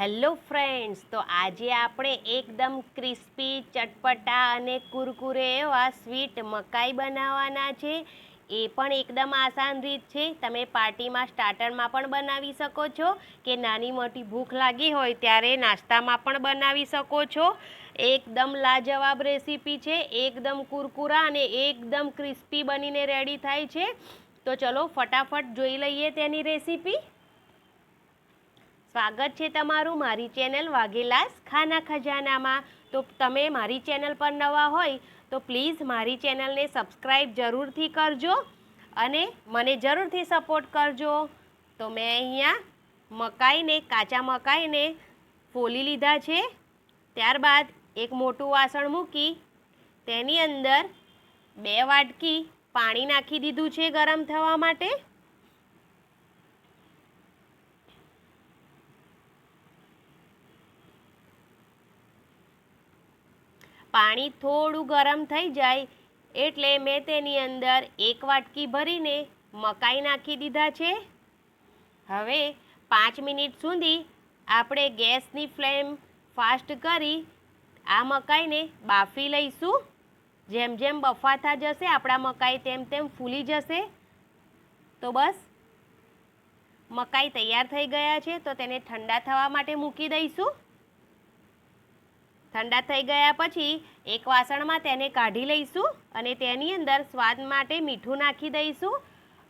Hello friends, તો આજે આપણે એકદમ ક્રિસ્પી, ચટપટા અને કુરકુરે એવા સ્વીટ મકાઈ બનાવવાના છે. એ પણ એકદમ આસાન રીત છે. તમે પાર્ટીમાં, સ્ટાર્ટરમાં પણ બનાવી શકો છો કે નાની મોટી ભૂખ લાગી હોય ત્યારે નાસ્તામાં પણ બનાવી શકો છો. એકદમ લાજવાબ રેસીપી છે. એકદમ કુરકુરા અને એકદમ ક્રિસ્પી બનીને રેડી થાય છે. તો ચલો ફટાફટ જોઈ લઈએ તેની રેસીપી. સ્વાગત છે તમારું મારી ચેનલ વાઘેલાસ ખાના ખજાનામાં. તો તમે મારી ચેનલ પર નવા હોય તો પ્લીઝ મારી ચેનલને સબસ્ક્રાઈબ જરૂરથી કરજો અને મને જરૂરથી સપોર્ટ કરજો. તો મેં અહીંયા મકાઈને, કાચા મકાઈને ફોલી લીધા છે. ત્યારબાદ એક મોટું વાસણ મૂકી, તેની અંદર બે વાટકી પાણી નાખી દીધું છે ગરમ થવા માટે. પાણી થોડું ગરમ થઈ જાય એટલે મેં તેની અંદર એક વાટકી ભરીને મકાઈ નાખી દીધા છે. હવે પાંચ મિનિટ સુધી આપણે ગેસની ફ્લેમ ફાસ્ટ કરી આ મકાઈને બાફી લઈશું. જેમ જેમ બફાતા જશે, આપણા મકાઈ તેમ તેમ ફૂલી જશે. તો બસ, મકાઈ તૈયાર થઈ ગયા છે, તો તેને ઠંડા થવા માટે મૂકી દઈશું. ઠંડા થઈ ગયા પછી એક વાસણમાં તેને કાઢી લઈશું અને તેની અંદર સ્વાદ માટે મીઠું નાખી દઈશું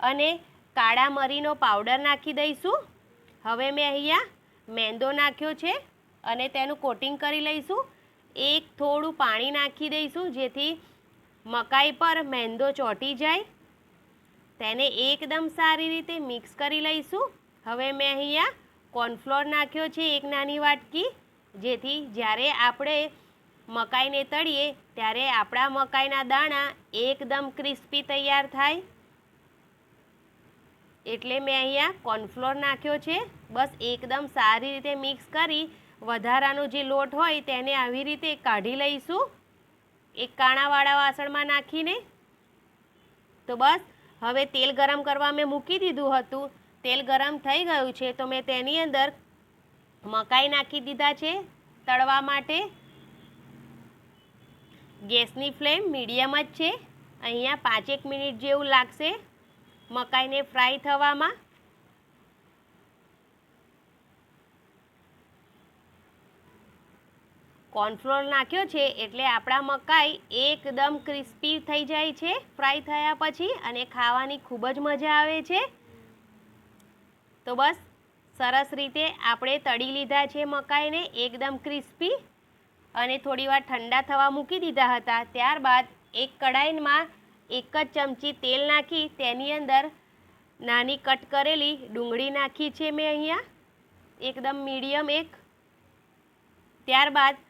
અને કાળા મરીનો પાવડર નાખી દઈશું. હવે મેં અહીંયા મેંદો નાખ્યો છે અને તેનું કોટિંગ કરી લઈશું. એક થોડું પાણી નાખી દઈશું જેથી મકાઈ પર મેંદો ચોંટી જાય. તેને એકદમ સારી રીતે મિક્સ કરી લઈશું. હવે મેં અહીંયા કોર્નફ્લોર નાખ્યો છે એક નાની વાટકી. જેથી જ્યારે આપણે મકાઈને તળીએ, ત્યારે આપણા મકાઈના દાણા એકદમ ક્રિસ્પી તૈયાર થાય. એટલે મેં અહીંયા કોર્નફ્લોર નાખ્યો છે. બસ એકદમ સારી રીતે મિક્સ કરી, વધારાનો જે લોટ હોય તેને આવી રીતે કાઢી લઈશું. એક કાણાવાળા વાસણમાં નાખીને. તો બસ, હવે તેલ ગરમ કરવા મેં મૂકી દીધું હતું. તેલ ગરમ થઈ ગયું છે, તો મેં તેની અંદર મકાઈ નાખી દીધા છે તળવા માટે. ગેસની ફ્લેમ મીડિયમ જ છે. અહીંયા પાંચેક મિનિટ જેવું લાગશે મકાઈને ફ્રાય થવામાં. કોર્નફ્લોર નાખ્યો છે એટલે આપણા મકાઈ એકદમ ક્રિસ્પી થઈ જાય છે. ફ્રાય થયા પછી અને ખાવાની ખૂબ જ મજા આવે છે. તો બસ સરસ રીતે આપણે તળી લીધા છે મકાઈને, એકદમ ક્રિસ્પી. અને થોડીવાર ઠંડા થવા મૂકી દીધા હતા. ત્યારબાદ એક કડાઈમાં એક જ ચમચી તેલ નાખી, તેની અંદર નાની કટ કરેલી ડુંગળી નાખી છે મેં અહીંયા. એકદમ મીડિયમ એક. ત્યારબાદ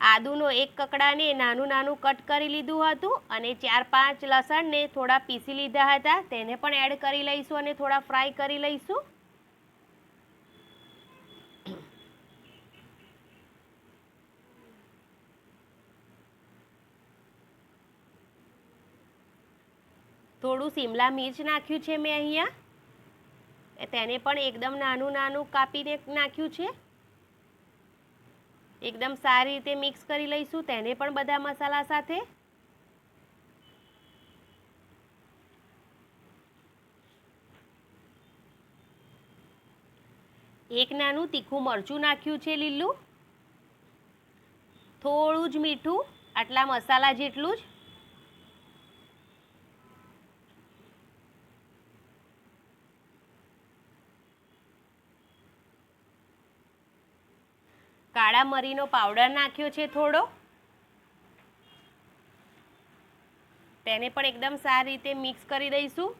આદુનો એક કકડાને નાનું નાનું કટ કરી લીધું હતું અને ચાર પાંચ લસણને થોડા પીસી લીધા હતા. તેને પણ એડ કરી લઈશું અને થોડા ફ્રાય કરી લઈશું. થોડું શિમલા મિર્ચ નાખ્યું છે મેં અહીંયા. તેને પણ એકદમ નાનું નાનું કાપીને નાખ્યું છે. એકદમ સારી રીતે મિક્સ કરી લઈશું તેને પણ બધા મસાલા સાથે. એક નાનું તીખું મરચું નાખ્યું છે લીલું. થોડું જ મીઠું, આટલા મસાલા જેટલું જ. કાળા મરીનો પાવડર નાખ્યો છે થોડો. તેને પણ એકદમ સારી રીતે મિક્સ કરી દઈશું.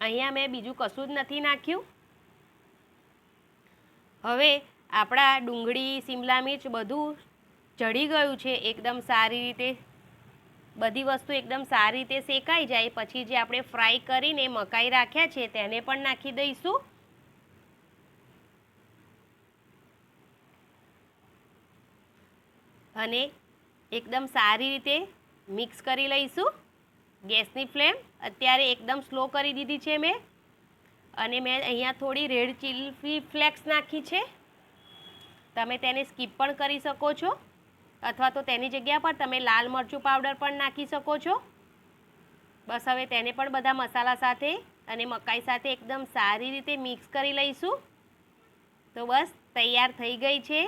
અહીંયા મેં બીજું કશું જ નથી નાખ્યું. હવે આપણા ડુંગળી, શિમલા મિર્ચ બધું ચડી ગયું છે, એકદમ સારી રીતે. બધી વસ્તુ એકદમ સારી રીતે શેકાઈ જાય. પછી જે આપણે ફ્રાય કરીને મકાઈ રાખ્યા છે, તેને પણ નાખી દઈશું. અને એકદમ સારી રીતે મિક્સ કરી લઈશું. ગેસની ફ્લેમ અત્યારે એકદમ સ્લો કરી દીધી છે મેં. અને મેં અહીંયા થોડી રેડ ચીલી ફ્લેક્સ નાખી છે. તમે તેને સ્કીપ પણ કરી શકો છો. અથવા તો તેની જગ્યા પર તમે લાલ મરચું પાવડર પણ નાખી શકો છો. બસ હવે તેને પણ બધા મસાલા સાથે અને મકાઈ સાથે એકદમ સારી રીતે મિક્સ કરી લઈશું. તો બસ તૈયાર થઈ ગઈ છે.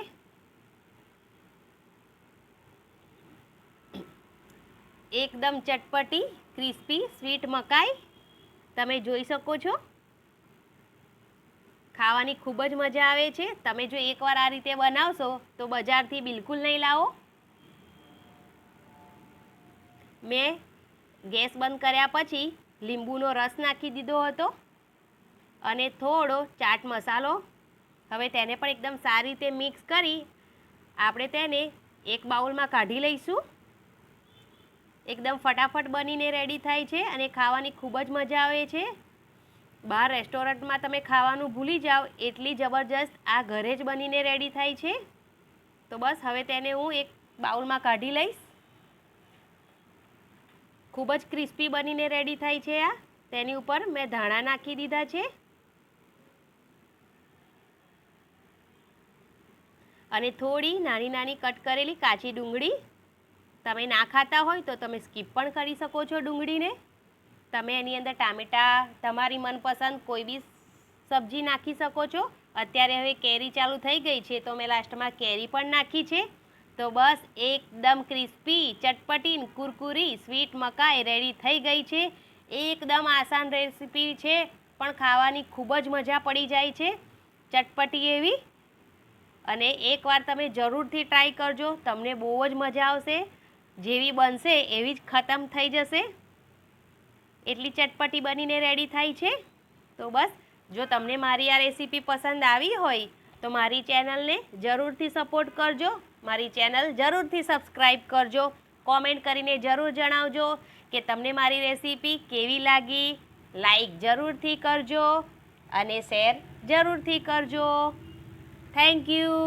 એકદમ ચટપટી, ક્રિસ્પી, સ્વીટ મકાઈ. તમે જોઈ શકો છો. ખાવાની ખૂબ જ મજા આવે છે. તમે જો એકવાર આ રીતે બનાવશો, તો બજારથી બિલકુલ નહીં લાવો. મેં ગેસ બંધ કર્યા પછી લીંબુનો રસ નાખી દીધો હતો અને થોડો ચાટ મસાલો. હવે તેને પણ એકદમ સારી રીતે મિક્સ કરી આપણે તેને એક બાઉલમાં કાઢી લઈશું. એકદમ ફટાફટ બનીને રેડી થાય છે અને ખાવાની ખૂબ જ મજા આવે છે. બહાર રેસ્ટોરન્ટમાં તમે ખાવાનું ભૂલી જાઓ, એટલી જબરજસ્ત આ ઘરે જ બનીને રેડી થાય છે. તો બસ, હવે તેને હું એક બાઉલમાં કાઢી લઈશ. ખૂબ જ ક્રિસ્પી બનીને રેડી થાય છે આ. તેની ઉપર મેં ધાણા નાખી દીધા છે. અને થોડી નાની નાની કટ કરેલી કાચી ડુંગળી. તમે ના ખાતા હોય તો તમે સ્કીપ પણ કરી શકો છો ડુંગળીને. તમે એની અંદર ટામેટાં, તમારી મનપસંદ કોઈ બી સબ્જી નાખી શકો છો. અત્યારે હવે કેરી ચાલુ થઈ ગઈ છે તો મેં લાસ્ટમાં કેરી પણ નાખી છે. તો બસ એકદમ ક્રિસ્પી ચટપટી કુરકુરી, સ્વીટ મકાઈ રેડી થઈ ગઈ છે. એકદમ આસાન રેસીપી છે, પણ ખાવાની ખૂબ જ મજા પડી જાય છે. ચટપટી એવી. અને એકવાર તમે જરૂરથી ટ્રાય કરજો, તમને બહુ જ મજા આવશે. જેવી બનશે એવી જ ખતમ થઈ જશે. એટલી ચટપટી બનીને રેડી થાય છે. તો બસ, જો તમને મારી આ રેસીપી પસંદ આવી હોય, તો મારી ચેનલને જરૂરથી સપોર્ટ કરજો. મારી ચેનલ જરૂરથી સબસ્ક્રાઈબ કરજો. કોમેન્ટ કરીને જરૂર જણાવજો કે તમને મારી રેસીપી કેવી લાગી. લાઈક જરૂરથી કરજો અને શેર જરૂરથી કરજો. Thank you